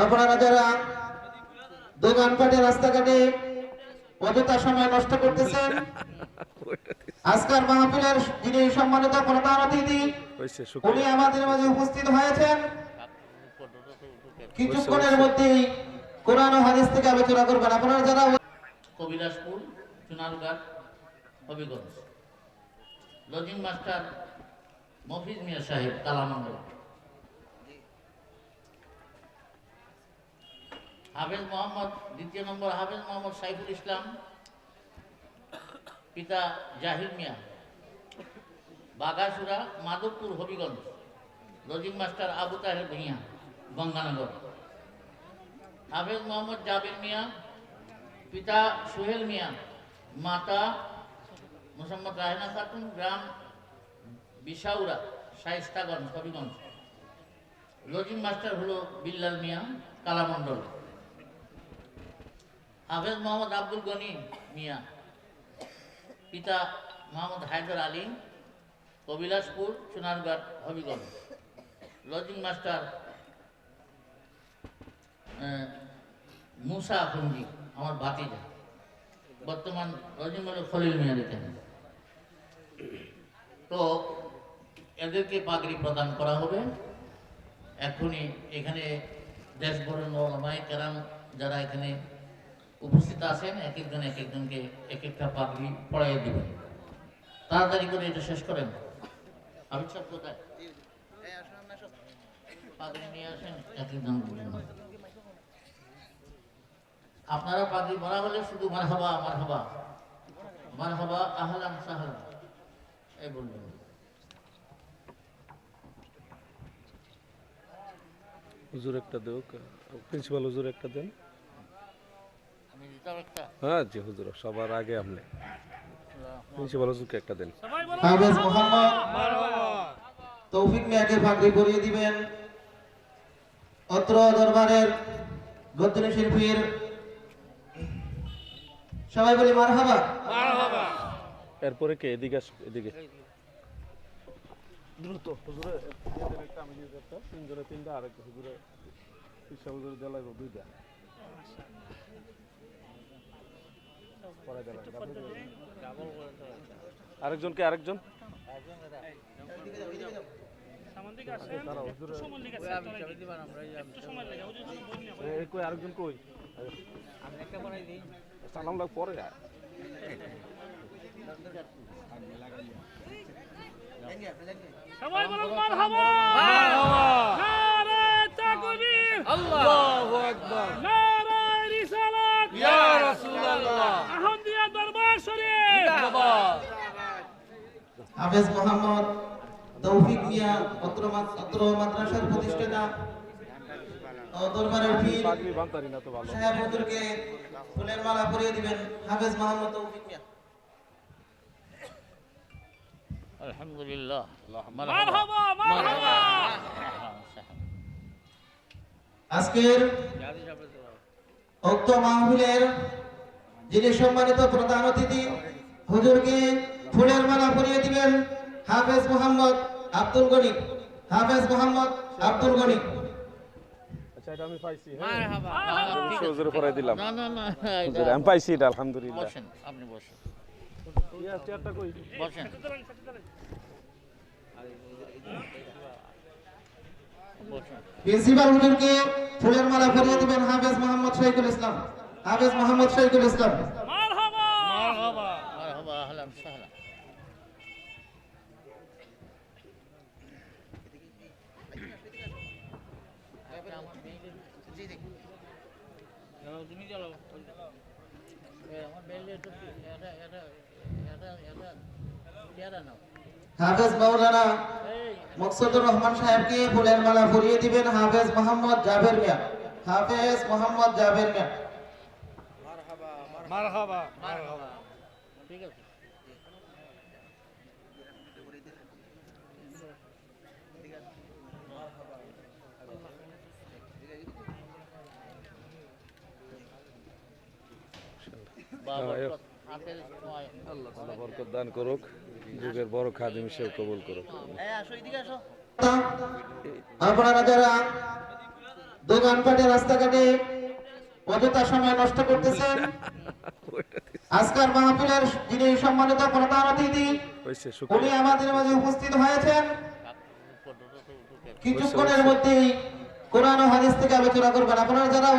আপনারা যারা দোকানপাটে রাস্তাঘাটে অযথা সময় নষ্ট করতেছেন। আজকের মাহফিলের যিনি সম্মানিত প্রধান অতিথি উনি আমাদের মাঝে উপস্থিত হয়েছেন। কিছুক্ষণের মধ্যেই কোরআন ও হাদিস থেকে আলোচনা করবেন। আপনারা যারা কবিলাসপুর চুনারঘাট হবিগঞ্জ। লজিং মাস্টার মফিজ মিয়া সাহেব কালামন্ডল হাফেজ মোহাম্মদ, দ্বিতীয় নম্বর হাফেজ মোহাম্মদ সাইফুল ইসলাম, পিতা Zahir Mia. Baghasura Madhabpur, Habiganj. Lodging master Abu Taher Bhuiyan, Ganganagar. হাফেজ মোহাম্মদ জাবির মিয়া, পিতা সোহেল মিয়া, মাতা মোসাম্মদ রাহেনা খাতুন, গ্রাম বিশাউরা শাইস্তাগঞ্জ হবিগঞ্জ। লজিং মাস্টার হলো বিল্লাল মিয়া, কালামণ্ডল। হাফেজ মোহাম্মদ আব্দুল গনি মিয়া, পিতা মোহাম্মদ হায়দার আলী, কবিলাসপুর সোনারঘাট হবিগঞ্জ। লজিং মাস্টার মুসা ফন্দি আমার ভাতিজা। বর্তমান রজিমুল খলিল মিয়ার এখানে তো, এদেরকে পাগড়ি প্রদান করা হবে। এখনই এখানে দেশ বরণ কেরাম যারা এখানে উপস্থিত আছেন এক একজন এক একজনকে এক একটা পাগড়ি পড়াইয়ে দেবেন। তাড়াতাড়ি করে এটা শেষ করেন। আমি সব আপনারা পাগড়ি বলা হলে শুধু মার হবা মার হবা মার হবা আহলান সাহলান। এই বলবেন হুজুর একটা দেও প্রিন্সিপাল হুজুর একটা দেন। হ্যাঁ জি হুজুর সবার আগে আপনি। প্রিন্সিপাল হুজুরকে একটা দেন। হাফেজ মোহাম্মদ তৌফিক মিয়াকে পাগড়ি পরিয়ে দিবেন। অত্র দরবারের শিল্পীর সবাই বলি মারহাবা। এরপরে কে? এদিকে এদিকে। দ্রুত হুজুরে একটা আমি দিয়ে তিনজনে তিনটা আরেক হুজুরে ইচ্ছা হুজুরে দেওয়া লাগবে দুইটা। পরে দেওয়া আরেকজনকে আরেকজন? আরেকজন কই সালাম লাগ পরে সবাই বলুন মারহাবা। হাফেজ মোহাম্মদ তৌফিক মিয়া অত্র অত্র মাদ্রাসার প্রতিষ্ঠাতা ও দরবারের পীর পাগড়ি বান্তারি না তো ভালো সাহেব হুজুরকে ফুলের মালা পরিয়ে দিবেন হাফেজ মোহাম্মদ তৌফিক মিয়া। আলহামদুলিল্লাহ। মারহাবা মারহাবা। আজকের উক্ত মাহফিলের যিনি সম্মানিত প্রধান অতিথি হুজুরকে ফুলের মালা পরিয়ে দিবেন হাফেজ মোহাম্মদ আব্দুল গনি হাফেজ মোহাম্মদ আব্দুল গনি আচ্ছা আমি পাইছি হ্যাঁ। অবশ্যই হুজুরে পরাই দিলাম। না না না হুজুরে আমি পাইছি এটা আলহামদুলিল্লাহ। আপনি বসেন। ইয়া চেয়ারটা কই? বসেন। বসেন। প্রিন্সিপাল হুজুরকে ফুলের মালা পরিয়ে দিবেন হাফেজ মোহাম্মদ শহীদুল ইসলাম। হাফেজ মোহাম্মদ শহীদুল ইসলাম মারহাবা মারহাবা আহলান সাহলান তুমি চলো এটা চেয়ারা নাও। হাফেজ মাওলানা মকসুদুর রহমান সাহেবকে ফুলের মালা পরিয়ে দিবেন হাফেজ মোহাম্মদ জাবের মিয়া। হাফেজ মোহাম্মদ জাবের মিয়া। মারহাবা ঠিক আছে হাতের সময় আল্লাহ বরকত দান করুক যুগের বড় খাদিম হিসেবে কবুল করুক। আপনারা যারা দোকানপাটে রাস্তাঘাটে অযথা সময় নষ্ট করতেছেন আজকের মাহফিলের যিনি সম্মানিত প্রধান অতিথি উনি আমাদের মাঝে উপস্থিত হয়েছেন। কিছুক্ষণের মধ্যেই কোরআন ও হাদিস থেকে আলোচনা করবেন। আপনারা যারা